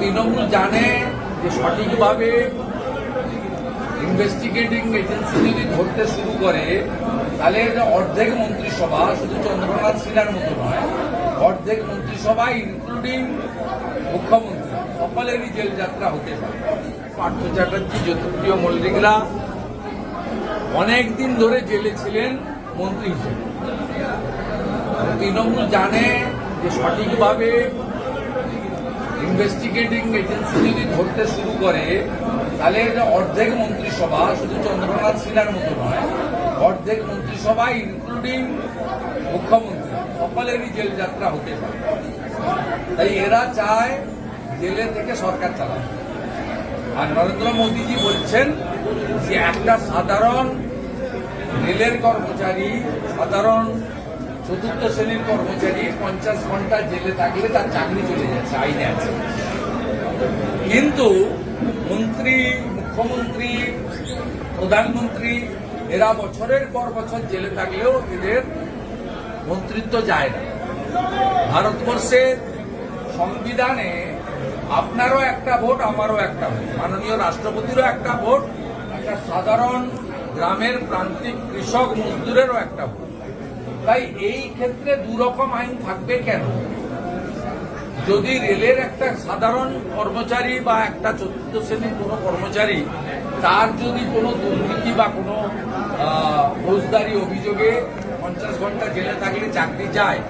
তৃণমূল জানে যে সঠিকভাবে ইনভেস্টিগেটিং এজেন্সি যদি ধরতে শুরু করে, তাহলে এটা অর্ধেক মন্ত্রিসভা, শুধু চন্দ্রনাথ সিনহার মতো নয়, অর্ধেক মন্ত্রিসভা ইনক্লুডিং মুখ্যমন্ত্রী, সকলেরই জেল যাত্রা হতে পারে। পার্থ চ্যাটার্জি, জ্যোতিপ্রিয় মল্লিকরা অনেকদিন ধরে জেলে ছিলেন মন্ত্রী হিসেবে। তৃণমূল জানে যে সঠিকভাবে ইনভেস্টিগেটিং এজেন্সি যদি ধরতে শুরু করে, তাহলে এটা অর্ধেক মন্ত্রিসভা, শুধু চন্দ্রনাথ সিনহার মতো নয়, অর্ধেক মন্ত্রিসভা ইনক্লুডিং মুখ্যমন্ত্রী, সকলেরই জেল যাত্রা হতে পারে। তাই এরা চায় জেলে থেকে সরকার চালাবে আর নরেন্দ্র মোদীজি বলছেন যে একটা সাধারণ রেলের কর্মচারী, সাধারণ চতুর্থ শ্রেণির কর্মচারী পঞ্চাশ ঘণ্টা জেলে থাকলে তার চাকরি চলে যাচ্ছে, আইনে আছে। কিন্তু মন্ত্রী, মুখ্যমন্ত্রী, প্রধানমন্ত্রী, এরা বছরের পর বছর জেলে থাকলেও এদের মন্ত্রিত্ব যায় না। ভারতবর্ষের সংবিধানে আপনারও একটা ভোট, আমারও একটা ভোট, মাননীয় রাষ্ট্রপতিরও একটা ভোট, একটা সাধারণ গ্রামের প্রান্তিক কৃষক মজদুরেরও একটা ভোট। তাই এই ক্ষেত্রে দুরকম আইন থাকবে কেন? যদি রেলের একটা সাধারণ কর্মচারী বা একটা চতুর্থ শ্রেণির কোনো কর্মচারী, তার যদি কোনো দুর্নীতি বা কোনো ফৌজদারি অভিযোগে পঞ্চাশ ঘণ্টা জেলে থাকলে চাকরি যায়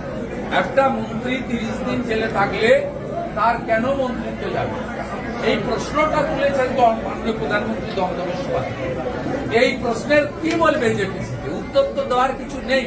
একটা মন্ত্রী তিরিশ দিন জেলে থাকলে তার কেন মন্ত্রিত্ব যাবে? এই প্রশ্নটা তুলেছেন মাননীয় প্রধানমন্ত্রী দমদমের সভায়। এই প্রশ্নের কি বলবে জেপিসিকে উত্তর তো দেওয়ার কিছু নেই।